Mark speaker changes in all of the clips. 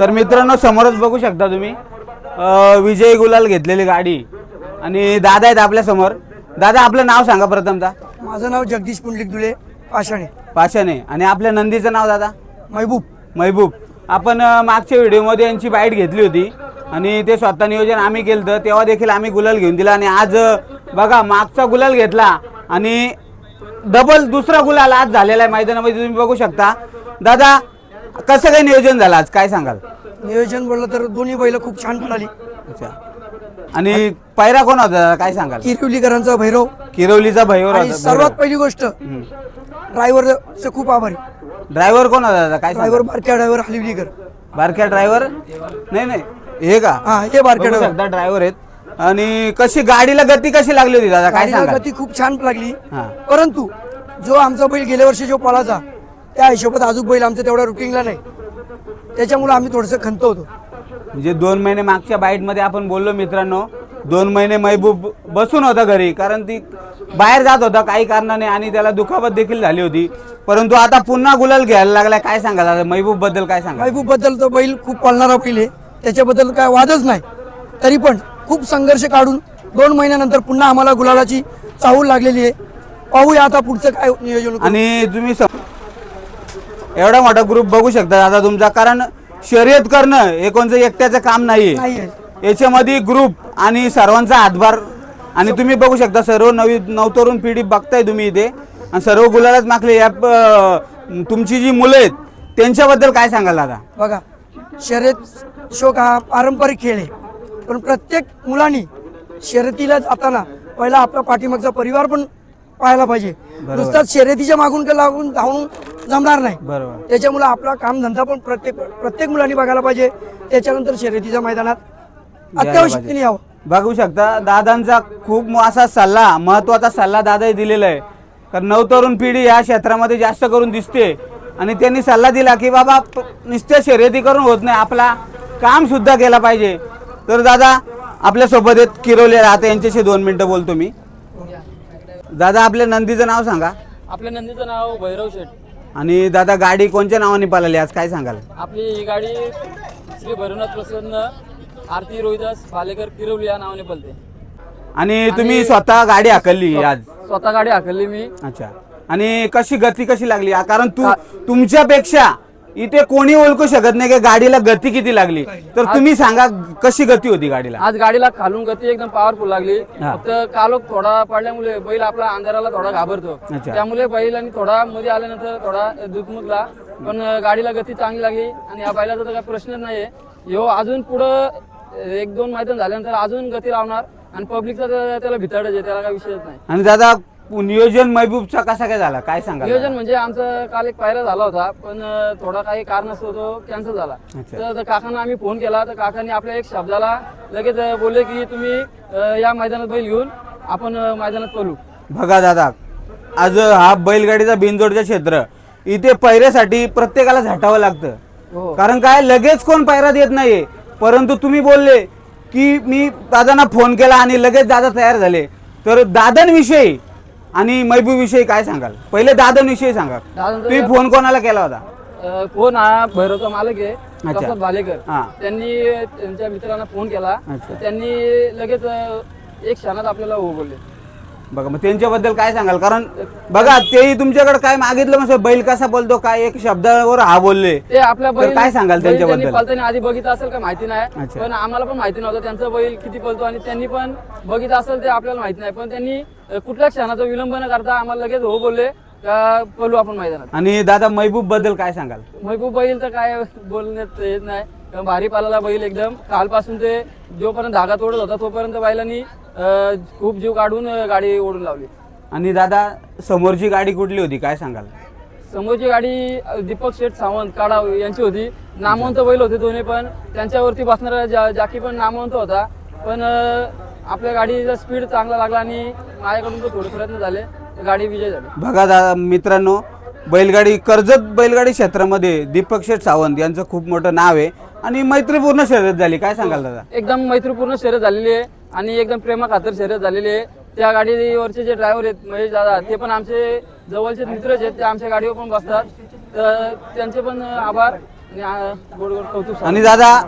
Speaker 1: तर मित्रांनो समोरच बघू शकता तुम्ही. विजय गुलाल घेतलेली गाडी. आणि दादा आहेत आपल्यासमोर. दादा आपलं नाव सांगा प्रथमता
Speaker 2: माझं नाव जगदीश पुंडलिक दुले पाषाणे.
Speaker 1: पाशाने आणि आपल्या नंदीचं नाव दादा?
Speaker 2: महबूब.
Speaker 1: महबूब. आपण मागच्या व्हिडिओमध्ये यांची बाईट घेतली होती. आणि ते स्वतः नियोजन आम्ही केलं तेव्हा देखील आम्ही गुलाल घेऊन दिला. आणि आज बघा मागचा गुलाल घेतला. आणि डबल दुसरा गुलाल आज झालेला आहे मैदानामध्ये. तुम्ही बघू शकता. दादा कसं काय नियोजन झालं आज? काय सांगाल?
Speaker 2: नियोजन बोललं तर दोन्ही बैल खूप छान पळाली.
Speaker 1: अच्छा. आणि पायरा कोण होता काय सांगाल?
Speaker 2: किरवलीकरांचा भैरव.
Speaker 1: किरवलीचा भैवर
Speaker 2: आणि सर्वात पहिली गोष्ट ड्रायव्हरचं खूप आभारी.
Speaker 1: ड्रायव्हर कोण होता दादा? काय
Speaker 2: ड्रायव्हर बारक्या ड्रायव्हर हलिवलीकर
Speaker 1: बारक्या ड्रायव्हर? नाही नाही. हे का?
Speaker 2: हा हे बारक्या ड्रायव्हर.
Speaker 1: शकता ड्रायव्हर आहेत. आणि कशी गाडीला गती कशी लागली होती दादा? काय सांगाल?
Speaker 2: गती खूप छान लागली.
Speaker 1: हा.
Speaker 2: परंतु जो आमचा बैल गेल्या वर्षी जो पळाचा त्या हिशोबात अजून बैल आमचा तेवढा रुटीनला नाही. त्याच्यामुळे आम्ही थोडंसं खंत होतो.
Speaker 1: म्हणजे दोन महिने मागच्या बाईटमध्ये आपण बोललो मित्रांनो दोन महिने महबूब बसून होता घरी कारण ती बाहेर जात होता काही कारणाने आणि त्याला दुखापत देखील झाली होती. परंतु आता पुन्हा गुलाल घ्यायला लागलाय काय सांगाल? आता महबूबबद्दल काय सांगाल?
Speaker 2: महबूबबद्दल तो बैल खूप पळणारा बैल आहे. त्याच्याबद्दल काय वादच नाही. तरी पण खूप संघर्ष काढून दोन महिन्यानंतर पुन्हा आम्हाला गुलालाची चाहूल लागलेली आहे. पाहूया आता पुढचं काय नियोजन.
Speaker 1: आणि तुम्ही सम- एवढा मोठा ग्रुप बघू शकता. दादा तुमचा कारण शर्यत करणं हे कोणतं एकट्याचं काम नाहीये.
Speaker 2: नाहीये.
Speaker 1: याच्यामध्ये ग्रुप आणि सर्वांचा हातभार. आणि तुम्ही बघू शकता सर्व नवी नवतरुण पिढी बघताय तुम्ही इथे. आणि सर्व गुलालाच मागले. या प- तुमची जी मुलं आहेत त्यांच्याबद्दल काय सांगाल दादा?
Speaker 2: बघा शर्यत शोक हा पारंपरिक खेळ आहे. पण प्रत्येक मुलांनी शर्यतीला जाताना पहिला आपला पाठीमागचा परिवार पण पाहायला पाहिजे. नुसताच शर्यतीच्या मागून का लागून धावून जमणार नाही.
Speaker 1: बरोबर.
Speaker 2: त्याच्यामुळे आपला कामधंदा पण प्रत्येक प्रत्येक मुलांनी बघायला पाहिजे. त्याच्यानंतर शर्यतीच्या मैदानात अत्यावश्यकतेने यावं.
Speaker 1: बघू शकता दादांचा खूप म- असा सल्ला महत्त्वाचा सल्ला दादाही दिलेला आहे. कारण नवतरुण पिढी या क्षेत्रामध्ये जास्त करून दिसते. आणि त्यांनी सल्ला दिला की बाबा प- नुसत्या शर्यती करून होत नाही. आपला काम सुद्धा केला पाहिजे. तर दादा आपल्यासोबत आहेत किरोले आता यांच्याशी दोन मिनिटं बोलतो मी. दादा आपल्या नंदीचं नाव सांगा.
Speaker 3: आपल्या नंदीचं नाव भैरव शेठ.
Speaker 1: आणि दादा गाडी कोणत्या नावाने पाळली? आज काय सांगाल?
Speaker 3: आपली ही गाडी श्री भैरवनाथ प्रसन्न आरती रोहिदास भालेकर किरवली या नावाने पलते
Speaker 1: आणि तुम्ही स्वतः गाडी हाकलली आज?
Speaker 3: स्वतः गाडी हाकलली मी.
Speaker 1: अच्छा. आणि कशी गती कशी लागली? कारण तू तुमच्यापेक्षा इथे कोणी ओळखू शकत नाही की गाडीला गती किती लागली. तर तुम्ही सांगा कशी गती होती गाडीला?
Speaker 3: आज गाडीला खालून गती एकदम पॉवरफुल लागली.
Speaker 1: हा.
Speaker 3: फक्त कालोख थोडा पडल्यामुळे बैल आपला अंधाराला थोडा घाबरतो.
Speaker 1: अच्छा.
Speaker 3: त्यामुळे बैलांनी थोडा मध्ये आल्यानंतर थोडा दुखमुगला पण गाडीला गती चांगली लागली आणि या बैलाचा तर काही प्रश्नच नाहीये. ह्यो अजून पुढं एक दोन मैदान झाल्यानंतर अजून गती लावणार आणि पब्लिकचा त्याला भिताडच आहे त्याला काही विषयच नाही.
Speaker 1: आणि दादा नियोजन महबूबचा कसा काय झाला? काय सांगा
Speaker 3: नियोजन म्हणजे आमचं काल एक पायरा झाला होता पण थोडा काही कारणास्तव तो कॅन्सल झाला. तर काकांना आम्ही फोन केला तर काकांनी आपल्या एक शब्दाला लगेच बोलले की तुम्ही या मैदानात बैल घेऊन आपण मैदानात पळू.
Speaker 1: बघा दादा आज हा बैलगाडीचा बिनजोडचं क्षेत्र इथे पैऱ्यासाठी प्रत्येकाला झटावं लागतं.
Speaker 3: हो.
Speaker 1: कारण काय लगेच कोण पायरा देत नाहीये. परंतु तुम्ही बोलले की मी दादांना फोन केला आणि लगेच दादा तयार झाले. तर दादांविषयी आणि महबूबविषयी काय सांगाल? पहिले दादांविषयी सांगा
Speaker 3: दादांचं
Speaker 1: तुम्ही फोन कोणाला केला होता?
Speaker 3: अं, फोन हा? भैरवचा मालक आहे.
Speaker 1: अच्छा.
Speaker 3: प्रसाद भालेकर.
Speaker 1: हा.
Speaker 3: त्यांनी त्यांच्या मित्रांना फोन केला.
Speaker 1: अच्छा.
Speaker 3: त्यांनी लगेच अं, एक क्षणात आपल्याला हो बोलले
Speaker 1: बघा मग त्यांच्याबद्दल काय सांगाल? कारण बघा तेही तुमच्याकडे काय मागितलं म्हणजे बैल कसा बोलतो काय एक शब्दावर हा बोलले.
Speaker 3: ते आपल्या
Speaker 1: तर
Speaker 3: बैल
Speaker 1: काय सांगाल
Speaker 3: बैल त्यांनी
Speaker 1: त्यांच्याबद्दल?
Speaker 3: पळताना आधी बघितलं असेल का? माहिती नाही.
Speaker 1: अच्छा.
Speaker 3: पण आम्हाला पण माहिती नव्हतं त्यांचा बैल किती पळतो आणि त्यांनी पण बघितलं असेल ते आपल्याला माहिती नाही. पण त्यांनी अ, कुठल्या क्षणाचा विलंब न करता आम्हाला लगेच हो बोलले. का पळू आपण मैदानात?
Speaker 1: आणि दादा महबूबबद्दल काय सांगाल?
Speaker 3: महबूब बैल तर काय बोलण्यात येत नाही. कारण भारी पालाला बैल एकदम. कालपासून ते जोपर्यंत धागा तोडत होता तोपर्यंत बैलांनी अ, खूप जीव काढून अ, गाडी ओढून लावली.
Speaker 1: आणि दादा समोरची गाडी कुठली होती? काय सांगाल?
Speaker 3: समोरची गाडी अ, दीपक शेठ सावंत काडाव यांची होती. नामवंत बैल होते दोन्ही पण. त्यांच्यावरती बसणारा जा जाकी पण नामवंत होता. पण अ, आपल्या गाडीचा स्पीड चांगला लागला आणि माझ्याकडून तो थोडे प्रयत्न झाले. गाडी विजय झाली.
Speaker 1: बघा दादा मित्रांनो बैलगाडी कर्जत बैलगाडी क्षेत्रामध्ये दीपक शेठ सावंत यांचं खूप मोठं नाव आहे. आणि मैत्रीपूर्ण शर्यत झाली. काय सांगाल दादा?
Speaker 3: एकदम मैत्रीपूर्ण शर्यत झालेली आहे आणि एकदम प्रेमा खातर शर्यत झालेली आहे. त्या गाडीवरचे जे ड्रायव्हर आहेत महेश दादा ते पण आमचे जवळचे मित्रच आहेत ते आमच्या गाडीवर पण बसतात. तर त्यांचे पण आभार आणि आ, गोड गोड कौतुक सांगा.
Speaker 1: आणि दादा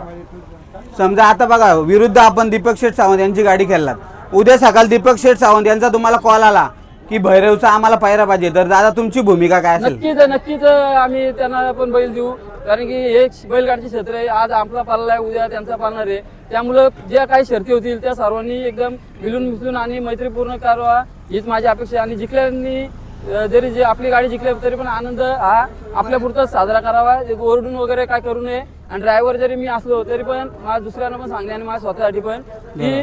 Speaker 1: समजा आता बघा विरुद्ध आपण दीपक शेठ सावंत यांची गाडी खेळलात. उद्या सकाळ दीपक शेठ सावंत यांचा तुम्हाला कॉल आला. की भैरवचा आम्हाला पायरा पाहिजे. तर दादा तुमची भूमिका काय असेल?
Speaker 3: नक्कीच नक्कीच आम्ही त्यांना पण बैल देऊ. कारण की हे बैलगाडीचे क्षेत्र आहे. आज आपला पाळला आहे उद्या त्यांचा पाळणार आहे. त्यामुळं ज्या काही शर्ती होतील त्या सर्वांनी एकदम मिळून मिसळून आणि मैत्रीपूर्ण करावा हीच माझी अपेक्षा आहे. आणि जिंकल्यानी अं, जरी जे आपली गाडी जिंकल्या तरी पण आनंद हा आपल्या पुरताच साजरा करावा. ओरडून वगैरे काय करू नये. आणि ड्रायव्हर जरी मी असलो तरी पण मला दुसऱ्यांना पण सांगणे आणि माझ्या स्वतःसाठी पण की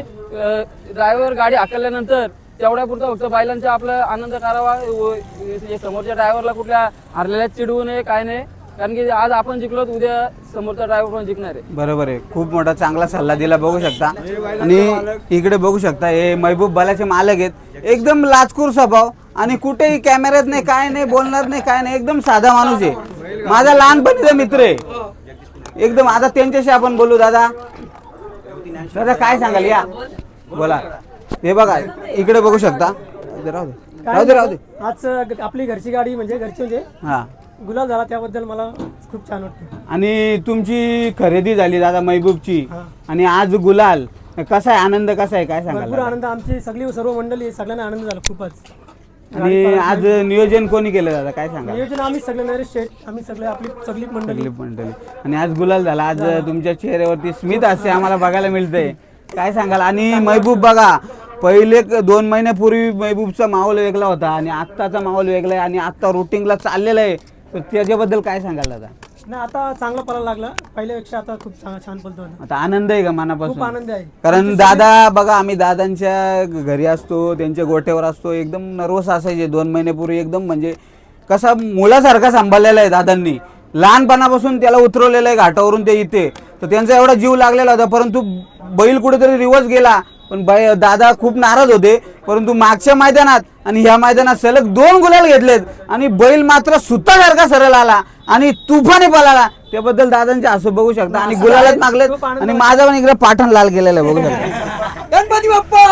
Speaker 3: ड्रायव्हर गाडी हाकलल्यानंतर तेवढ्यापुरता फक्त बायलांचा आपला आनंद करावा. व हे समोरच्या ड्रायव्हरला कुठल्या हरलेल्या चिडवू नये काय नाही कारण की आज आपण जिंकलो तर उद्या समोरचा ड्रायव्हर पण जिंकणार आहे.
Speaker 1: बरोबर आहे. खूप मोठा चांगला सल्ला दिला बघू शकता. आणि इकडे बघू शकता हे महबूब बालाचे मालक आहेत. एकदम लाचकूर स्वभाव. आणि कुठेही कॅमेऱ्यात नाही काय नाही बोलणार नाही काय नाही. एकदम साधा माणूस आहे. माझा लहानपणीचा मित्र आहे. एकदम आता त्यांच्याशी आपण बोलू दादा. दादा काय सांगाल या? बोला. हे बघा इकडे बघू शकता. राहू दे. राहू दे राहू दे.
Speaker 4: आज आपली घरची गाडी म्हणजे घरची म्हणजे
Speaker 1: हा.
Speaker 4: गुलाल झाला त्याबद्दल मला खूप छान वाटतं.
Speaker 1: आणि तुमची खरेदी झाली दादा महबूबची.
Speaker 4: हा.
Speaker 1: आणि आज गुलाल. कसा आहे? आनंद कसा आहे? काय
Speaker 4: भरपूर
Speaker 1: दादा?
Speaker 4: आनंद. आमची सगळी सर्व मंडळी सगळ्यांना आनंद झाला खूपच.
Speaker 1: आणि आज नियोजन कोणी केलं दादा? काय सांगा
Speaker 4: नियोजन आम्ही सगळे नरेश शेठ आम्ही सगळे आपली सगळी मंडळी.
Speaker 1: मंडळी. आणि आज गुलाल झाला. आज तुमच्या चेहऱ्यावरती स्मित हास्य आम्हाला बघायला मिळतंय. काय सांगाल? आणि महबूब बघा पहिले क- दोन महिन्यापूर्वी महबूबचा माहोल वेगळा होता आणि आत्ताचा माहोल वेगळा आहे आणि आत्ता रुटीनला चाललेला आहे. तर त्याच्याबद्दल काय सांगाल दादा?
Speaker 4: नाही आता चांगला पळायला लागला. पहिल्यापेक्षा आता खूप छान छान पळतो आता.
Speaker 1: आता आनंद आहे का
Speaker 4: खूप
Speaker 1: मनापासून
Speaker 4: आनंद आहे.
Speaker 1: कारण दादा बघा आम्ही दादांच्या घरी असतो त्यांच्या गोठ्यावर असतो एकदम नर्वस असायचे दोन महिन्यापूर्वी एकदम म्हणजे कसा मुलासारखा सांभाळलेला आहे दादांनी. लहानपणापासून त्याला उतरवलेलं आहे घाटावरून ते इथे. तर त्यांचा एवढा जीव लागलेला होता परंतु बैल कुठेतरी रिवर्स गेला. पण बाई दादा खूप नाराज होते परंतु मागच्या मैदानात आणि ह्या मैदानात सलग दोन गुलाल घेतलेत आणि बैल मात्र सुतासारखा सरळ आला आणि तुफाने पळाला. त्याबद्दल दादांचे हसू बघू शकता. आणि गुलालात मागलेत आणि माझा पण इकडे पाठण लाल आहे बघू शकता.
Speaker 2: गणपती बाप्पा!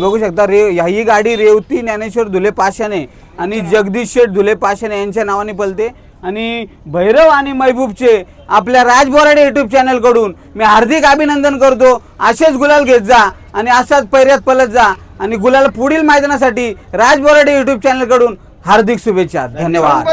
Speaker 1: बघू शकता रे ही गाडी रेवती ज्ञानेश्वर धुले पाशाने आणि जगदीश शेठ धुले पाशाने यांच्या नावाने पलते. आणि भैरव आणि महबूबचे आपल्या राज बोराडे युट्यूब चॅनलकडून मी हार्दिक अभिनंदन करतो. असेच गुलाल घेत जा आणि असाच पैऱ्यात पलत जा आणि गुलाल पुढील मैदानासाठी राज बोराडे युट्यूब चॅनलकडून हार्दिक शुभेच्छा. धन्यवाद.